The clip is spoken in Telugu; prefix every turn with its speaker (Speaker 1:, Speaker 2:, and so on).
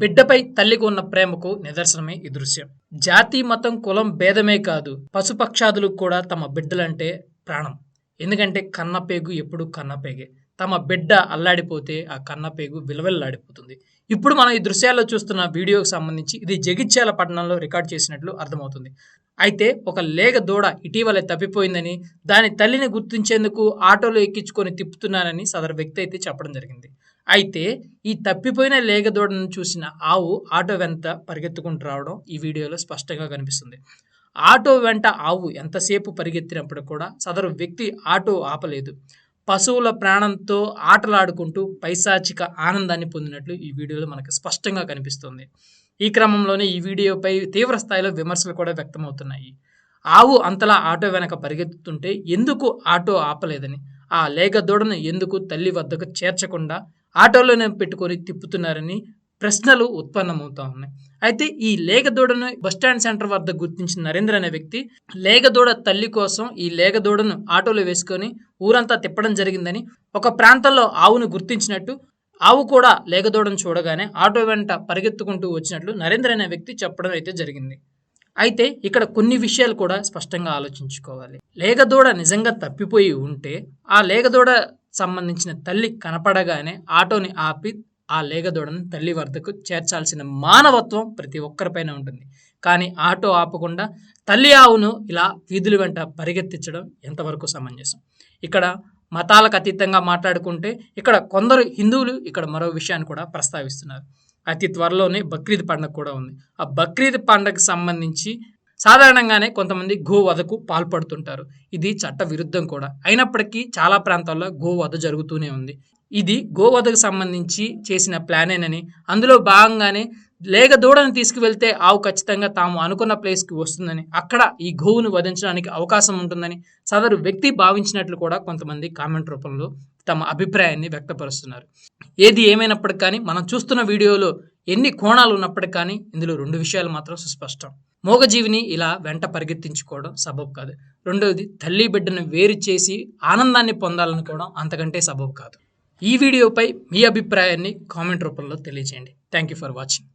Speaker 1: బిడ్డపై తల్లికి ఉన్న ప్రేమకు నిదర్శనమే ఈ దృశ్యం. జాతి మతం కులం భేదమే కాదు. పశుపక్షాదులకు కూడా తమ బిడ్డలంటే ప్రాణం. ఎందుకంటే కన్నపేగు ఎప్పుడు కన్నపేగే తమ బిడ్డ అల్లాడిపోతే ఆ కన్నపేగు విలవిల్లాడిపోతుంది. ఇప్పుడు మనం ఈ దృశ్యాల్లో చూస్తున్న వీడియోకి సంబంధించి ఇది జగిత్యాల పట్టణంలో రికార్డ్ చేసినట్లు అర్థమవుతుంది. అయితే ఒక లేగ దూడ ఇటీవలే తప్పిపోయిందని దాని తల్లిని గుర్తించేందుకు ఆటోలో ఎక్కించుకొని తిప్పుతున్నానని సదరు వ్యక్తి అయితే చెప్పడం జరిగింది. అయితే ఈ తప్పిపోయిన లేగదూడను చూసిన ఆవు ఆటో వెంట పరిగెత్తుకుంటూ రావడం ఈ వీడియోలో స్పష్టంగా కనిపిస్తుంది. ఆటో వెంట ఆవు ఎంతసేపు పరిగెత్తినప్పుడు కూడా సదరు వ్యక్తి ఆటో ఆపలేదు. పశువుల ప్రాణంతో ఆటలాడుకుంటూ పైశాచిక ఆనందాన్ని పొందినట్లు ఈ వీడియోలో మనకు స్పష్టంగా కనిపిస్తుంది. ఈ క్రమంలోనే ఈ వీడియోపై తీవ్ర స్థాయిలో విమర్శలు కూడా వ్యక్తమవుతున్నాయి. ఆవు అంతలా ఆటో వెనక పరిగెత్తుతుంటే ఎందుకు ఆటో ఆపలేదని ఆ లేగ దూడను ఎందుకు తల్లి వద్దకు చేర్చకుండా ఆటోలోనే పెట్టుకొని తిప్పుతున్నారని ప్రశ్నలు ఉత్పన్నమవుతా ఉన్నాయి. అయితే ఈ లేగదూడను బస్టాండ్ సెంటర్ వద్ద గుర్తించిన నరేంద్ర అనే వ్యక్తి లేగదూడ తల్లి కోసం ఈ లేగదూడను ఆటోలో వేసుకొని ఊరంతా తిప్పడం జరిగిందని ఒక ప్రాంతంలో ఆవును గుర్తించినట్టు ఆవు కూడా లేగదూడను చూడగానే ఆటో వెంట పరిగెత్తుకుంటూ వచ్చినట్లు నరేంద్ర అనే వ్యక్తి చెప్పడం అయితే జరిగింది. అయితే ఇక్కడ కొన్ని విషయాలు కూడా స్పష్టంగా ఆలోచించుకోవాలి. లేగదూడ నిజంగా తప్పిపోయి ఉంటే ఆ లేగదూడ సంబంధించిన తల్లి కనపడగానే ఆటోని ఆపి ఆ లేగదూడను తల్లి వద్దకు చేర్చాల్సిన మానవత్వం ప్రతి ఒక్కరిపైన ఉంటుంది. కానీ ఆటో ఆపకుండా తల్లి ఆవును ఇలా వీధుల వెంట పరిగెత్తించడం ఎంతవరకు సమంజసం? ఇక్కడ మతాలకు అతీతంగా మాట్లాడుకుంటే ఇక్కడ కొందరు హిందువులు ఇక్కడ మరో విషయాన్ని కూడా ప్రస్తావిస్తున్నారు. అతి త్వరలోనే బక్రీద్ పండుగ కూడా ఉంది. ఆ బక్రీద్ పండగకు సంబంధించి సాధారణంగానే కొంతమంది గోవధకు పాల్పడుతుంటారు. ఇది చట్ట విరుద్ధం కూడా. అయినప్పటికీ చాలా ప్రాంతాల్లో గోవధ జరుగుతూనే ఉంది. ఇది గోవధకు సంబంధించి చేసిన ప్లానేనని అందులో భాగంగానే లేగ దూడను తీసుకువెళ్తే ఆవు ఖచ్చితంగా తాము అనుకున్న ప్లేస్కి వస్తుందని అక్కడ ఈ గోవును వధించడానికి అవకాశం ఉంటుందని సదరు వ్యక్తి భావించినట్లు కూడా కొంతమంది కామెంట్ రూపంలో తమ అభిప్రాయాన్ని వ్యక్తపరుస్తున్నారు. ఏది ఏమైనప్పటికీ కానీ మనం చూస్తున్న వీడియోలో ఎన్ని కోణాలు ఉన్నప్పటికీ కానీ ఇందులో రెండు విషయాలు మాత్రం సుస్పష్టం. మూగజీవిని ఇలా వెంట పరిగెత్తించుకోవడం సబబు కాదు. రెండవది తల్లి బిడ్డను వేరు చేసి ఆనందాన్ని పొందాలనుకోవడం అంతకంటే సబబు కాదు. ఈ వీడియోపై మీ అభిప్రాయాన్ని కామెంట్ రూపంలో తెలియజేయండి. Thank you for watching.